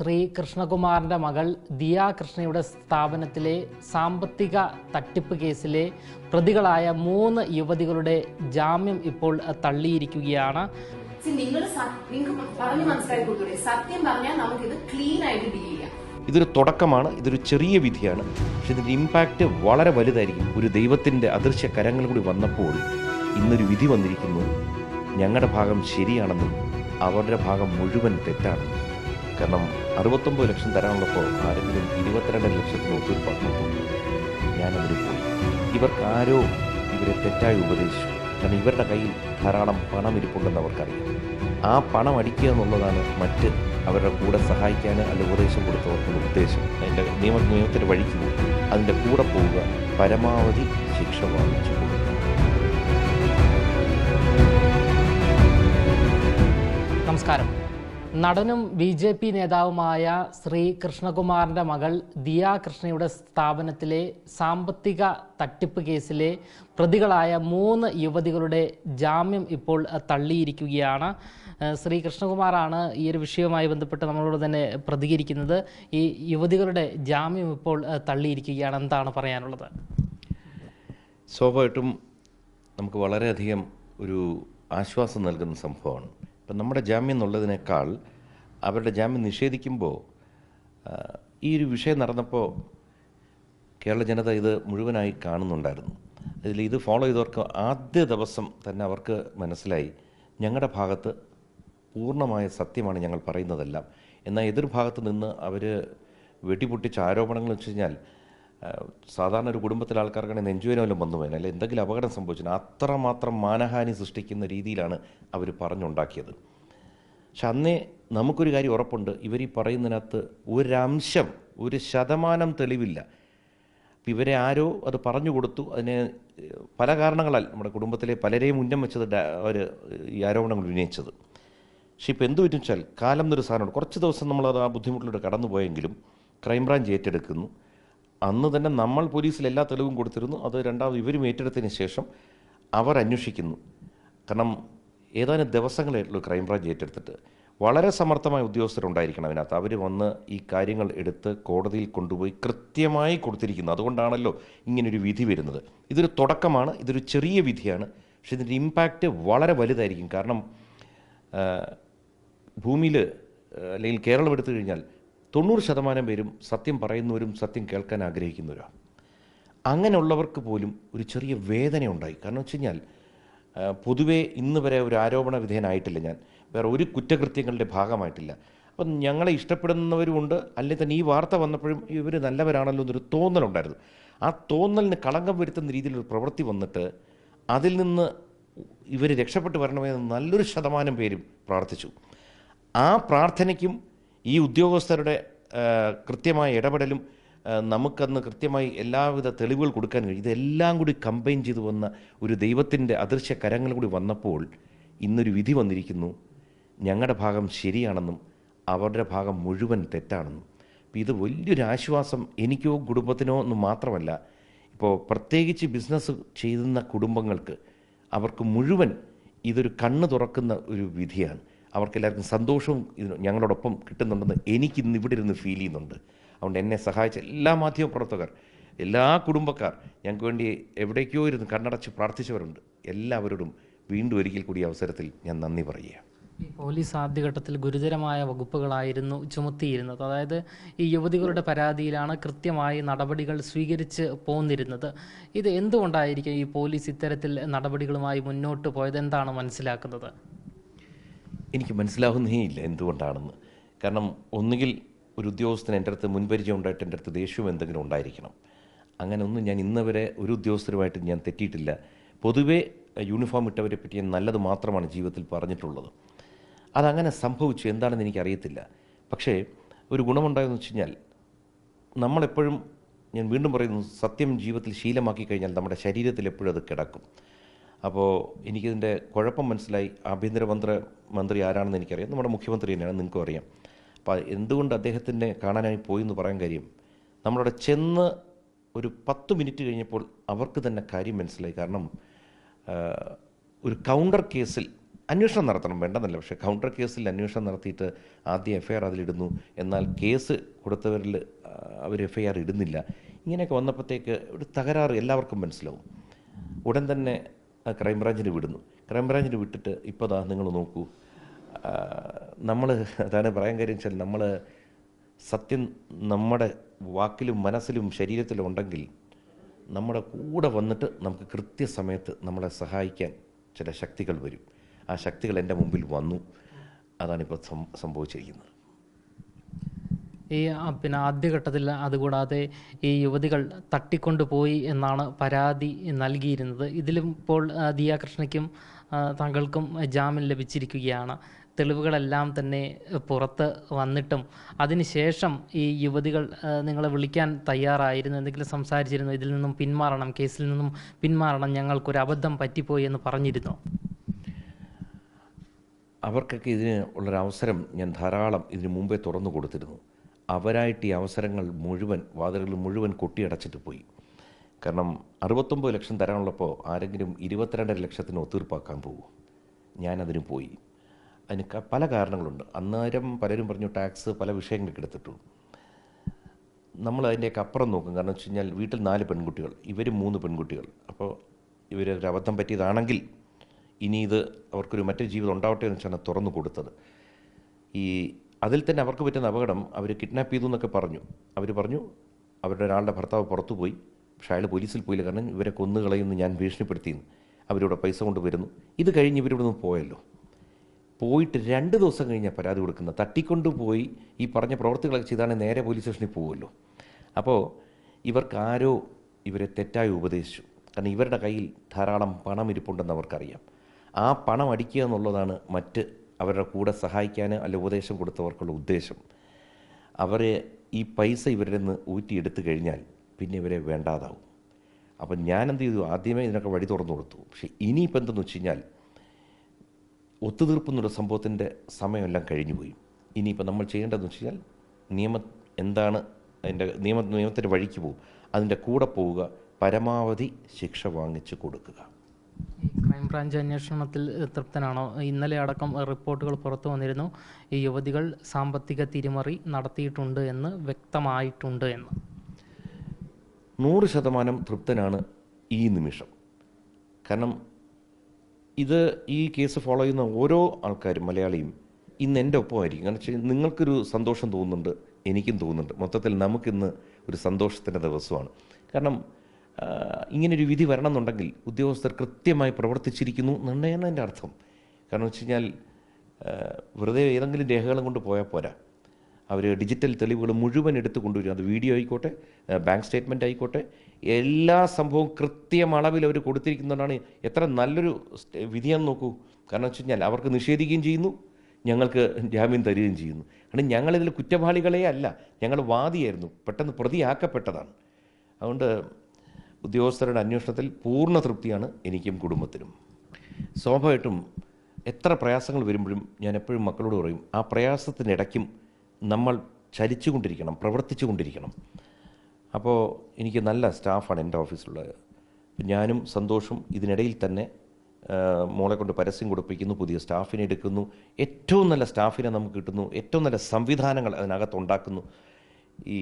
ശ്രീ കൃഷ്ണകുമാറിന്റെ മകൾ ദിയ കൃഷ്ണയുടെ സ്ഥാപനത്തിലെ സാമ്പത്തിക തട്ടിപ്പ് കേസിലെ പ്രതികളായ മൂന്ന് യുവതികളുടെ ജാമ്യം ഇപ്പോൾ തള്ളിയിരിക്കുകയാണ്. നിങ്ങൾ നിങ്ങൾക്ക് പറഞ്ഞു മനസ്സിലാക്കി കൊടുത്തൂടെ സത്യം പറഞ്ഞാൽ നമുക്കിത് ക്ലീൻ ആയിട്ട് ഡീൽ ചെയ്യാം. ഇതൊരു തുടക്കമാണ് ഇതൊരു ചെറിയ വിധിയാണ്. പക്ഷെ ഇതിന്റെ ഇമ്പാക്റ്റ് വളരെ വലുതായിരിക്കും. ഒരു ദൈവത്തിന്റെ അദൃശ്യ കരങ്ങൾ കൂടി വന്നപ്പോൾ ഇന്നൊരു വിധി വന്നിരിക്കുന്നു. ഞങ്ങളുടെ ഭാഗം ശരിയാണെന്നും അവരുടെ ഭാഗം മുഴുവൻ തെറ്റാണെന്നും. കാരണം അറുപത്തൊമ്പത് ലക്ഷം തരാനുള്ളപ്പോൾ ആരെങ്കിലും ഇരുപത്തിരണ്ട് ലക്ഷത്തിന് ഒത്തുതീർപ്പാക്കുമ്പോൾ ഞാനതിന് പോയി. ഇവർക്കാരോ ഇവരെ തെറ്റായി ഉപദേശിച്ചു. കാരണം ഇവരുടെ കയ്യിൽ ധാരാളം പണം ഇരിപ്പുണ്ടെന്ന് അവർക്കറിയാം. ആ പണം അടിക്കുക എന്നുള്ളതാണ് മറ്റ് അവരുടെ കൂടെ സഹായിക്കാൻ അല്ല ഉപദേശം കൊടുത്തവർക്കുള്ള ഉദ്ദേശം. അതിന്റെ നിയമ നിയമത്തിന്റെ വഴിക്ക് പോകും അതിന്റെ കൂടെ പോവുക. പരമാവധി ശിക്ഷ വാങ്ങിച്ചു നമസ്കാരം. നടനും ബി ജെ പി നേതാവുമായ ശ്രീ കൃഷ്ണകുമാറിന്റെ മകൾ ദിയ കൃഷ്ണയുടെ സ്ഥാപനത്തിലെ സാമ്പത്തിക തട്ടിപ്പ് കേസിലെ പ്രതികളായ മൂന്ന് യുവതികളുടെ ജാമ്യം ഇപ്പോൾ തള്ളിയിരിക്കുകയാണ്. ശ്രീ കൃഷ്ണകുമാറാണ് ഈ ഒരു വിഷയവുമായി ബന്ധപ്പെട്ട് നമ്മളോട് തന്നെ പ്രതികരിക്കുന്നത്. ഈ യുവതികളുടെ ജാമ്യം ഇപ്പോൾ തള്ളിയിരിക്കുകയാണ്. എന്താണ് പറയാനുള്ളത്? സ്വാഭാവികമായിട്ടും നമുക്ക് വളരെയധികം ഒരു ആശ്വാസം നൽകുന്ന സംഭവമാണ്. ഇപ്പം നമ്മുടെ ജാമ്യം എന്നുള്ളതിനേക്കാൾ അവരുടെ ജാമ്യം നിഷേധിക്കുമ്പോൾ ഈ ഒരു വിഷയം നടന്നപ്പോൾ കേരള ജനത ഇത് മുഴുവനായി കാണുന്നുണ്ടായിരുന്നു. അതിൽ ഇത് ഫോളോ ചെയ്തവർക്ക് ആദ്യ ദിവസം തന്നെ അവർക്ക് മനസ്സിലായി ഞങ്ങളുടെ ഭാഗത്ത് പൂർണമായ സത്യമാണ് ഞങ്ങൾ പറയുന്നതെല്ലാം. എന്നാൽ എതിർഭാഗത്ത് നിന്ന് അവർ വെട്ടിപൊട്ടിച്ച ആരോപണങ്ങൾ വെച്ച് കഴിഞ്ഞാൽ സാധാരണ ഒരു കുടുംബത്തിലെ ആൾക്കാർക്കാണെങ്കിൽ നെഞ്ചുവേനോലും വന്നു പോയാൽ അല്ലെങ്കിൽ എന്തെങ്കിലും അപകടം സംഭവിച്ചാൽ അത്രമാത്രം മാനഹാനി സൃഷ്ടിക്കുന്ന രീതിയിലാണ് അവർ പറഞ്ഞുണ്ടാക്കിയത്. പക്ഷെ അന്നേ നമുക്കൊരു കാര്യം ഉറപ്പുണ്ട്. ഇവർ ഈ പറയുന്നതിനകത്ത് ഒരംശം ഒരു ശതമാനം തെളിവില്ല. അപ്പം ഇവരെ ആരോ അത് പറഞ്ഞു കൊടുത്തു. അതിനെ പല കാരണങ്ങളാൽ നമ്മുടെ കുടുംബത്തിലെ പലരെയും ഉന്നം വെച്ചത് അവർ ഈ ആരോപണങ്ങൾ ഉന്നയിച്ചത്. പക്ഷെ ഇപ്പോൾ എന്ത് പറ്റും വെച്ചാൽ കാലം എന്നൊരു സാധനമുണ്ട്. കുറച്ച് ദിവസം നമ്മളത് ആ ബുദ്ധിമുട്ടിലൂടെ കടന്നുപോയെങ്കിലും ക്രൈംബ്രാഞ്ച് ഏറ്റെടുക്കുന്നു. അന്ന് തന്നെ നമ്മൾ പോലീസിൽ എല്ലാ തെളിവും കൊടുത്തിരുന്നു. അത് രണ്ടാമത് ഇവരും ഏറ്റെടുത്തതിന് ശേഷം അവർ അന്വേഷിക്കുന്നു. കാരണം ഏതാനും ദിവസങ്ങളായിട്ടുള്ളൂ ക്രൈംബ്രാഞ്ച് ഏറ്റെടുത്തിട്ട് വളരെ സമർത്ഥമായ ഉദ്യോഗസ്ഥരുണ്ടായിരിക്കണം അതിനകത്ത്. അവർ വന്ന് ഈ കാര്യങ്ങൾ എടുത്ത് കോടതിയിൽ കൊണ്ടുപോയി കൃത്യമായി കൊടുത്തിരിക്കുന്നു. അതുകൊണ്ടാണല്ലോ ഇങ്ങനൊരു വിധി വരുന്നത്. ഇതൊരു തുടക്കമാണ്. ഇതൊരു ചെറിയ വിധിയാണ്. പക്ഷെ ഇതിന്റെ ഇമ്പാക്റ്റ് വളരെ വലുതായിരിക്കും. കാരണം ഭൂമിയിൽ അല്ലെങ്കിൽ കേരളം എടുത്തു കഴിഞ്ഞാൽ തൊണ്ണൂറ് ശതമാനം പേരും സത്യം പറയുന്നവരും സത്യം കേൾക്കാൻ ആഗ്രഹിക്കുന്നവരാണ് അങ്ങനെയുള്ളവർക്ക് പോലും ഒരു ചെറിയ വേദന ഉണ്ടായി കാരണം വെച്ച് കഴിഞ്ഞാൽ പൊതുവേ ഇന്ന് വരെ ഒരു ആരോപണ വിധേയനായിട്ടില്ല ഞാൻ. വേറെ ഒരു കുറ്റകൃത്യങ്ങളുടെ ഭാഗമായിട്ടില്ല. അപ്പം ഞങ്ങളെ ഇഷ്ടപ്പെടുന്നവരുമുണ്ട് അല്ലെങ്കിൽ തന്നെ ഈ വാർത്ത വന്നപ്പോഴും ഇവർ നല്ലവരാണല്ലോ എന്നൊരു തോന്നലുണ്ടായിരുന്നു. ആ തോന്നലിന് കളങ്കം വരുത്തുന്ന രീതിയിലൊരു പ്രവൃത്തി വന്നിട്ട് അതിൽ നിന്ന് ഇവർ രക്ഷപ്പെട്ട് വരണമെന്ന് നല്ലൊരു ശതമാനം പേരും പ്രാർത്ഥിച്ചു. ആ പ്രാർത്ഥനയ്ക്കും ഈ ഉദ്യോഗസ്ഥരുടെ കൃത്യമായ ഇടപെടലും നമുക്കന്ന് കൃത്യമായി എല്ലാവിധ തെളിവുകൾ കൊടുക്കാൻ കഴിയും. ഇതെല്ലാം കൂടി കമ്പൈൻ ചെയ്തു വന്ന ഒരു ദൈവത്തിന്റെ അദൃശ്യ കരങ്ങൾ കൂടി വന്നപ്പോൾ ഇന്നൊരു വിധി വന്നിരിക്കുന്നു. ഞങ്ങളുടെ ഭാഗം ശരിയാണെന്നും അവരുടെ ഭാഗം മുഴുവൻ തെറ്റാണെന്നും. അപ്പോൾ ഇത് വലിയൊരു ആശ്വാസം എനിക്കോ കുടുംബത്തിനോ എന്ന് മാത്രമല്ല. ഇപ്പോൾ പ്രത്യേകിച്ച് ബിസിനസ് ചെയ്യുന്ന കുടുംബങ്ങൾക്ക് അവർക്ക് മുഴുവൻ ഇതൊരു കണ്ണ് തുറക്കുന്ന ഒരു വിധിയാണ്. അവർക്കെല്ലാവർക്കും സന്തോഷവും ഇതിന് ഞങ്ങളോടൊപ്പം കിട്ടുന്നുണ്ടെന്ന് എനിക്ക് ഇന്ന് ഇവിടെ ഇരുന്ന് ഫീൽ ചെയ്യുന്നുണ്ട്. അതുകൊണ്ട് എന്നെ സഹായിച്ച എല്ലാ മാധ്യമ പ്രവർത്തകർ എല്ലാ കുടുംബക്കാർ ഞങ്ങൾക്ക് വേണ്ടി എവിടേക്കോ ഇരുന്ന് കണ്ണടച്ച് പ്രാർത്ഥിച്ചവരുണ്ട്. എല്ലാവരോടും വീണ്ടും ഒരിക്കൽ കൂടി അവസരത്തിൽ ഞാൻ നന്ദി പറയുക പോലീസ് ആദ്യഘട്ടത്തിൽ ഗുരുതരമായ വകുപ്പുകളായിരുന്നു ചുമത്തിയിരുന്നത്. അതായത് ഈ യുവതികളുടെ പരാതിയിലാണ് കൃത്യമായി നടപടികൾ സ്വീകരിച്ച് പോന്നിരുന്നത്. ഇത് എന്തുകൊണ്ടായിരിക്കും ഈ പോലീസ് ഇത്തരത്തിൽ നടപടികളുമായി മുന്നോട്ട് പോയത്? എന്താണ് മനസ്സിലാക്കുന്നത്? എനിക്ക് മനസ്സിലാവുന്നേ ഇല്ല എന്തുകൊണ്ടാണെന്ന്. കാരണം ഒന്നുകിൽ ഒരു ഉദ്യോഗസ്ഥന് എന്റെ അടുത്ത് മുൻപരിചയം ഉണ്ടായിട്ട് എന്റെ അടുത്ത് ദേഷ്യവും എന്തെങ്കിലും ഉണ്ടായിരിക്കണം. അങ്ങനെ ഒന്നും ഞാൻ ഇന്ന് വരെ ഒരു ഉദ്യോഗസ്ഥരുമായിട്ട് ഞാൻ തെറ്റിയിട്ടില്ല. പൊതുവേ യൂണിഫോം ഇട്ടവരെ പറ്റി ഞാൻ നല്ലത് മാത്രമാണ് ജീവിതത്തിൽ പറഞ്ഞിട്ടുള്ളത്. അതങ്ങനെ സംഭവിച്ചു എന്താണെന്ന് എനിക്കറിയത്തില്ല. പക്ഷേ ഒരു ഗുണമുണ്ടായെന്ന് വെച്ച് കഴിഞ്ഞാൽ നമ്മളെപ്പോഴും ഞാൻ വീണ്ടും പറയുന്നു സത്യം ജീവിതത്തിൽ ശീലമാക്കി കഴിഞ്ഞാൽ നമ്മുടെ ശരീരത്തിൽ എപ്പോഴും അത് കിടക്കും. അപ്പോൾ എനിക്കിതിന്റെ കുഴപ്പം മനസ്സിലായി. ആഭ്യന്തരമന്ത്രി മന്ത്രി ആരാണെന്ന് എനിക്കറിയാം. നമ്മുടെ മുഖ്യമന്ത്രി തന്നെയാണ് നിങ്ങൾക്കും അറിയാം. അപ്പോൾ എന്തുകൊണ്ട് അദ്ദേഹത്തിനെ കാണാനായി പോയി എന്ന് പറയാൻ കാര്യം നമ്മളവിടെ ചെന്ന് ഒരു പത്ത് മിനിറ്റ് കഴിഞ്ഞപ്പോൾ അവർക്ക് തന്നെ കാര്യം മനസ്സിലായി. കാരണം ഒരു കൗണ്ടർ കേസിൽ അന്വേഷണം നടത്തണം. വേണ്ടെന്നല്ല പക്ഷേ കൗണ്ടർ കേസിൽ അന്വേഷണം നടത്തിയിട്ട് ആദ്യം എഫ് ഐ ആർ അതിലിടുന്നു. എന്നാൽ കേസ് കൊടുത്തവരിൽ അവർ എഫ് ഐ ആർ ഇടുന്നില്ല. ഇങ്ങനെയൊക്കെ വന്നപ്പോഴത്തേക്ക് ഒരു തകരാറ് എല്ലാവർക്കും മനസ്സിലാവും. ഉടൻ തന്നെ ക്രൈംബ്രാഞ്ചിന് വിടുന്നു. ക്രൈംബ്രാഞ്ചിന് വിട്ടിട്ട് ഇപ്പോൾ ദാ നിങ്ങൾ നോക്കൂ. നമ്മൾ അതാണ് പറയാൻ കാര്യം വെച്ചാൽ നമ്മൾ സത്യം നമ്മുടെ വാക്കിലും മനസ്സിലും ശരീരത്തിലും ഉണ്ടെങ്കിൽ നമ്മുടെ കൂടെ വന്നിട്ട് നമുക്ക് കൃത്യസമയത്ത് നമ്മളെ സഹായിക്കാൻ ചില ശക്തികൾ വരും. ആ ശക്തികൾ എന്റെ മുമ്പിൽ വന്നു. അതാണിപ്പോൾ സം- സംഭവിച്ചിരിക്കുന്നത്. ഈ പിന്നെ ആദ്യഘട്ടത്തിൽ അതുകൂടാതെ ഈ യുവതികൾ തട്ടിക്കൊണ്ടുപോയി എന്നാണ് പരാതി നൽകിയിരുന്നത്. ഇതിലും ഇപ്പോൾ ദിയാകൃഷ്ണയ്ക്കും ദിയ കൃഷ്ണയ്ക്കും താങ്കൾക്കും ജാമ്യം ലഭിച്ചിരിക്കുകയാണ്. തെളിവുകളെല്ലാം തന്നെ പുറത്ത് വന്നിട്ടും അതിനുശേഷം ഈ യുവതികൾ നിങ്ങളെ വിളിക്കാൻ തയ്യാറായിരുന്നു എന്തെങ്കിലും സംസാരിച്ചിരുന്നു ഇതിൽ നിന്നും പിന്മാറണം കേസിൽ നിന്നും പിന്മാറണം ഞങ്ങൾക്കൊരു അബദ്ധം പറ്റിപ്പോയി എന്ന് പറഞ്ഞിരുന്നു. അവർക്കൊക്കെ ഇതിന് ഉള്ളൊരു അവസരം ഞാൻ ധാരാളം ഇതിനു മുമ്പേ തുറന്നു കൊടുത്തിരുന്നു. അവരായിട്ട് ഈ അവസരങ്ങൾ മുഴുവൻ വാതിലുകൾ മുഴുവൻ കൊട്ടിയടച്ചിട്ട് പോയി. കാരണം അറുപത്തൊമ്പത് ലക്ഷം തരാനുള്ളപ്പോൾ ആരെങ്കിലും ഇരുപത്തിരണ്ടര ലക്ഷത്തിന് ഒത്തീർപ്പാക്കാൻ പോകും ഞാനതിന് പോയി. അതിന് പല കാരണങ്ങളുണ്ട്. അന്നേരം പലരും പറഞ്ഞു ടാക്സ് പല വിഷയങ്ങൾക്ക് എടുത്തിട്ടു. നമ്മൾ അതിന്റെയൊക്കെ അപ്പുറം നോക്കും. കാരണം വെച്ച് കഴിഞ്ഞാൽ വീട്ടിൽ നാല് പെൺകുട്ടികൾ ഇവർ മൂന്ന് പെൺകുട്ടികൾ. അപ്പോൾ ഇവർ ഒരു അബദ്ധം പറ്റിയതാണെങ്കിൽ ഇനി ഇത് അവർക്കൊരു മറ്റൊരു ജീവിതം ഉണ്ടാവട്ടെ എന്ന് വെച്ചാണ് തുറന്നു കൊടുത്തത്. ഈ അതിൽ തന്നെ അവർക്ക് പറ്റുന്ന അപകടം അവർ കിഡ്നാപ്പ് ചെയ്തു എന്നൊക്കെ പറഞ്ഞു. അവർ പറഞ്ഞു അവരുടെ ഒരാളുടെ ഭർത്താവ് പുറത്തു പോയി. പക്ഷേ അയാൾ പോലീസിൽ പോയില്ല. കാരണം ഇവരെ കൊന്നുകളയുന്നു ഞാൻ ഭീഷണിപ്പെടുത്തിയെന്ന്. അവരിവിടെ പൈസ കൊണ്ടുവരുന്നു. ഇത് കഴിഞ്ഞ് ഇവരിവിടെ നിന്ന് പോയല്ലോ. പോയിട്ട് രണ്ട് ദിവസം കഴിഞ്ഞാൽ പരാതി കൊടുക്കുന്നത്. തട്ടിക്കൊണ്ടുപോയി ഈ പറഞ്ഞ പ്രവർത്തികളൊക്കെ ചെയ്താണെങ്കിൽ നേരെ പോലീസ് സ്റ്റേഷനിൽ പോകുമല്ലോ അപ്പോൾ ഇവർക്കാരോ ഇവരെ തെറ്റായി ഉപദേശിച്ചു. കാരണം ഇവരുടെ കയ്യിൽ ധാരാളം പണം ഇരിപ്പുണ്ടെന്ന് അവർക്കറിയാം. ആ പണം അടിക്കുക എന്നുള്ളതാണ് മറ്റ് അവരുടെ കൂടെ സഹായിക്കാൻ അല്ല ഉപദേശം കൊടുത്തവർക്കുള്ള ഉദ്ദേശം. അവരെ ഈ പൈസ ഇവരിൽ നിന്ന് ഊറ്റിയെടുത്തു കഴിഞ്ഞാൽ പിന്നെ ഇവരെ വേണ്ടാതാവും. അപ്പം ഞാൻ എന്ത് ചെയ്തു? ആദ്യമേ ഇതിനൊക്കെ വഴി തുറന്നു കൊടുത്തു. പക്ഷേ ഇനിയിപ്പോൾ എന്തെന്ന് വെച്ച് കഴിഞ്ഞാൽ ഒത്തുതീർപ്പ് എന്നുള്ള സംഭവത്തിന്റെ സമയമെല്ലാം കഴിഞ്ഞുപോയി ഇനിയിപ്പോൾ നമ്മൾ ചെയ്യേണ്ടതെന്ന് വെച്ച് കഴിഞ്ഞാൽ നിയമം എന്താണ് അതിന്റെ നിയമ നിയമത്തിന്റെ വഴിക്ക് പോകും. അതിന്റെ കൂടെ പോവുക പരമാവധി ശിക്ഷ വാങ്ങിച്ചു കൊടുക്കുക. ക്രൈംബ്രാഞ്ച് അന്വേഷണത്തിൽ തൃപ്തനാണോ? ഇന്നലെ അടക്കം റിപ്പോർട്ടുകൾ പുറത്തു വന്നിരുന്നു. ഈ യുവതികൾ സാമ്പത്തിക തിരിമറി നടത്തിയിട്ടുണ്ട് എന്ന് വ്യക്തമായിട്ടുണ്ട് എന്ന്. നൂറ് ശതമാനം തൃപ്തനാണ് ഈ നിമിഷം. കാരണം ഇത് ഈ കേസ് ഫോളോ ചെയ്യുന്ന ഓരോ ആൾക്കാരും മലയാളിയും ഇന്ന് എന്റെ ഒപ്പമായിരിക്കും. കാരണം വെച്ചാൽ നിങ്ങൾക്കൊരു സന്തോഷം തോന്നുന്നുണ്ട് എനിക്കും തോന്നുന്നുണ്ട്. മൊത്തത്തിൽ നമുക്കിന്ന് ഒരു സന്തോഷത്തിന്റെ ദിവസമാണ്. കാരണം ഇങ്ങനൊരു വിധി വരണം എന്നുണ്ടെങ്കിൽ ഉദ്യോഗസ്ഥർ കൃത്യമായി പ്രവർത്തിച്ചിരിക്കുന്നു എന്നുള്ളതാണ് എന്റെ അർത്ഥം. കാരണം വെച്ച് കഴിഞ്ഞാൽ വെറുതെ ഏതെങ്കിലും രേഖകളും കൊണ്ട് പോയാൽ പോരാ. അവർ ഡിജിറ്റൽ തെളിവുകൾ മുഴുവൻ എടുത്തു കൊണ്ടുവരും. അത് വീഡിയോ ആയിക്കോട്ടെ ബാങ്ക് സ്റ്റേറ്റ്മെന്റ് ആയിക്കോട്ടെ എല്ലാ സംഭവവും കൃത്യമളവിൽ അവർ കൊടുത്തിരിക്കുന്നതാണ് എത്ര നല്ലൊരു വിധിയാന്ന് നോക്കൂ. കാരണം വെച്ച് കഴിഞ്ഞാൽ അവർക്ക് നിഷേധിക്കുകയും ചെയ്യുന്നു ഞങ്ങൾക്ക് ജാമ്യം തരികയും ചെയ്യുന്നു. കാരണം ഞങ്ങളിതിൽ കുറ്റവാളികളെ അല്ല ഞങ്ങൾ വാദിയായിരുന്നു പെട്ടെന്ന് പ്രതിയാക്കപ്പെട്ടതാണ്. അതുകൊണ്ട് ഉദ്യോഗസ്ഥരുടെ അന്വേഷണത്തിൽ പൂർണ തൃപ്തിയാണ് എനിക്കും കുടുംബത്തിനും. സ്വാഭാവികമായിട്ടും എത്ര പ്രയാസങ്ങൾ വരുമ്പോഴും ഞാൻ എപ്പോഴും മക്കളോട് പറയും ആ പ്രയാസത്തിനിടയ്ക്കും നമ്മൾ ചലിച്ചുകൊണ്ടിരിക്കണം പ്രവർത്തിച്ചുകൊണ്ടിരിക്കണം. അപ്പോൾ എനിക്ക് നല്ല സ്റ്റാഫാണ് എന്റെ ഓഫീസിലുള്ളത്. ഞാനും സന്തോഷം ഇതിനിടയിൽ തന്നെ മോളെ കൊണ്ട് പരസ്യം കൊടുപ്പിക്കുന്നു പുതിയ സ്റ്റാഫിനെ എടുക്കുന്നു. ഏറ്റവും നല്ല സ്റ്റാഫിനെ നമുക്ക് കിട്ടുന്നു ഏറ്റവും നല്ല സംവിധാനങ്ങൾ അതിനകത്ത് ഉണ്ടാക്കുന്നു. ഈ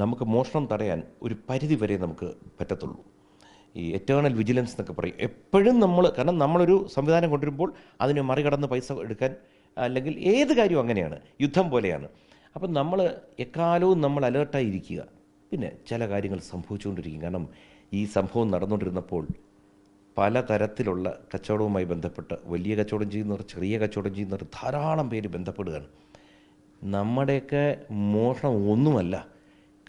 നമുക്ക് മോഷണം തടയാൻ ഒരു പരിധി വരെ നമുക്ക് പറ്റത്തുള്ളൂ. ഈ എറ്റേണൽ വിജിലൻസ് എന്നൊക്കെ പറയും. എപ്പോഴും നമ്മൾ കാരണം നമ്മളൊരു സംവിധാനം കൊണ്ടുവരുമ്പോൾ അതിനെ മറികടന്ന് പൈസ എടുക്കാൻ അല്ലെങ്കിൽ ഏത് കാര്യവും അങ്ങനെയാണ്. യുദ്ധം പോലെയാണ്. അപ്പം നമ്മൾ എക്കാലവും നമ്മൾ അലേർട്ടായി ഇരിക്കുക പിന്നെ ചില കാര്യങ്ങൾ സംഭവിച്ചുകൊണ്ടിരിക്കും. കാരണം ഈ സംഭവം നടന്നുകൊണ്ടിരുന്നപ്പോൾ പലതരത്തിലുള്ള കച്ചവടവുമായി ബന്ധപ്പെട്ട് വലിയ കച്ചവടം ചെയ്യുന്നവർ ചെറിയ കച്ചവടം ചെയ്യുന്നവർ ധാരാളം പേര് ബന്ധപ്പെടുകയാണ്. നമ്മുടെയൊക്കെ മോഷണം ഒന്നുമല്ല.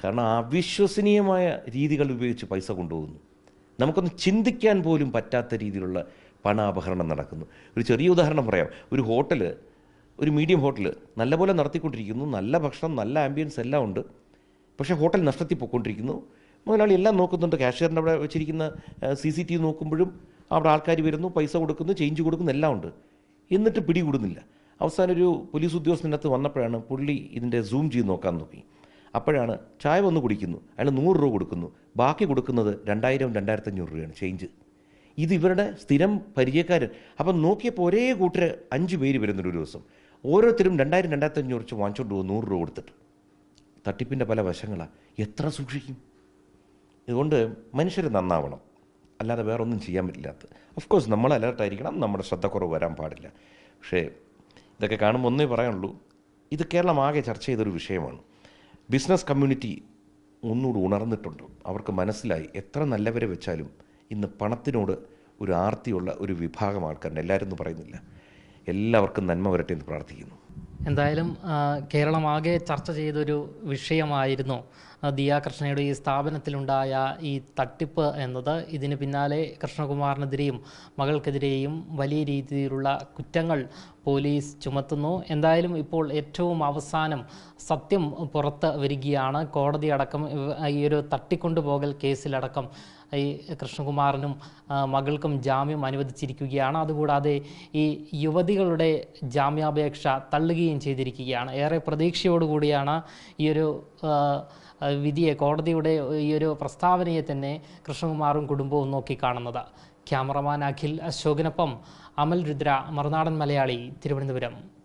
കാരണം അവിശ്വസനീയമായ രീതികൾ ഉപയോഗിച്ച് പൈസ കൊണ്ടുപോകുന്നു. നമുക്കൊന്ന് ചിന്തിക്കാൻ പോലും പറ്റാത്ത രീതിയിലുള്ള പണാപഹരണം നടക്കുന്നു. ഒരു ചെറിയ ഉദാഹരണം പറയാം. ഒരു ഹോട്ടൽ ഒരു മീഡിയം ഹോട്ടൽ നല്ലപോലെ നടത്തിക്കൊണ്ടിരിക്കുന്നു. നല്ല ഭക്ഷണം നല്ല ആംബിയൻസ് എല്ലാം ഉണ്ട്. പക്ഷേ ഹോട്ടൽ നഷ്ടത്തിൽ പോയിക്കൊണ്ടിരിക്കുന്നു. മുതലാളി എല്ലാം നോക്കുന്നുണ്ട്. കാഷ്യറിന്റെ അവിടെ വെച്ചിരിക്കുന്ന സി സി ടി വി നോക്കുമ്പോഴും അവിടെ ആൾക്കാർ വരുന്നു. പൈസ കൊടുക്കുന്നു ചേഞ്ച് കൊടുക്കുന്നു എല്ലാം ഉണ്ട്. എന്നിട്ട് പിടികൂടുന്നില്ല. അവസാനം ഒരു പോലീസ് ഉദ്യോഗസ്ഥനകത്ത് വന്നപ്പോഴാണ് പുള്ളി ഇതിന്റെ സൂം ചെയ്ത് നോക്കാൻ നോക്കി. അപ്പോഴാണ് ചായ വന്ന് കുടിക്കുന്നു. അയാൾ നൂറ് രൂപ കൊടുക്കുന്നു. ബാക്കി കൊടുക്കുന്നത് രണ്ടായിരം രണ്ടായിരത്തഞ്ഞൂറ് രൂപയാണ് ചേഞ്ച്. ഇത് ഇവരുടെ സ്ഥിരം പരിചയക്കാരൻ. അപ്പം നോക്കിയപ്പോൾ ഒരേ കൂട്ടർ അഞ്ച് പേര് വരുന്നുണ്ട് ഒരു ദിവസം. ഓരോരുത്തരും രണ്ടായിരം രണ്ടായിരത്തി അഞ്ഞൂറ് വെച്ച് വാങ്ങിച്ചോണ്ട് പോകും നൂറ് രൂപ കൊടുത്തിട്ട്. തട്ടിപ്പിന്റെ പല വശങ്ങളാണ് എത്ര സൂക്ഷിക്കും? ഇതുകൊണ്ട് മനുഷ്യർ നന്നാവണം. അല്ലാതെ വേറെ ഒന്നും ചെയ്യാൻ പറ്റില്ലാത്ത. ഓഫ് കോഴ്സ് നമ്മൾ അലേർട്ടായിരിക്കണം നമ്മുടെ ശ്രദ്ധക്കുറവ് വരാൻ പാടില്ല. പക്ഷേ ഇതൊക്കെ കാണുമ്പോൾ ഒന്നേ പറയാനുള്ളൂ. ഇത് കേരളം ആകെ ചർച്ച ചെയ്തൊരു വിഷയമാണ്. ബിസിനസ് കമ്മ്യൂണിറ്റി ഒന്നുകൂടി ഉണർന്നിട്ടുണ്ട്. അവർക്ക് മനസ്സിലായി എത്ര നല്ലവരെ വെച്ചാലും ഇന്ന് പണത്തിനോട് ഒരു ആർത്തിയുള്ള ഒരു വിഭാഗം ആൾക്കാരുണ്ട്. എല്ലാവരും എന്ന് പറയുന്നില്ല. എല്ലാവർക്കും നന്മ വരട്ടെ എന്ന് പ്രാർത്ഥിക്കുന്നു. എന്തായാലും കേരളം ആകെ ചർച്ച ചെയ്തൊരു വിഷയമായിരുന്നു. ദിയ കൃഷ്ണയുടെ ഈ സ്ഥാപനത്തിലുണ്ടായ ഈ തട്ടിപ്പ് എന്നത് ഇതിന് പിന്നാലെ കൃഷ്ണകുമാറിനെതിരെയും മകൾക്കെതിരെയും വലിയ രീതിയിലുള്ള കുറ്റങ്ങൾ പോലീസ് ചുമത്തുന്നു. എന്തായാലും ഇപ്പോൾ ഏറ്റവും അവസാനം സത്യം പുറത്ത് വരികയാണ്. കോടതി അടക്കം ഈ ഒരു തട്ടിക്കൊണ്ടുപോകൽ കേസിലടക്കം ഈ കൃഷ്ണകുമാറിനും മകൾക്കും ജാമ്യം അനുവദിച്ചിരിക്കുകയാണ്. അതുകൂടാതെ ഈ യുവതികളുടെ ജാമ്യാപേക്ഷ തള്ളുകയും ചെയ്തിരിക്കുകയാണ്. ഏറെ പ്രതീക്ഷയോടുകൂടിയാണ് ഈ ഒരു വിധിയെ കോടതിയുടെ ഈ ഒരു പ്രസ്താവനയെ തന്നെ കൃഷ്ണകുമാറും കുടുംബവും നോക്കി കാണുന്നത്. ക്യാമറമാൻ അഖിൽ അശോകിനൊപ്പം അമൽ രുദ്ര മറുനാടൻ മലയാളി തിരുവനന്തപുരം.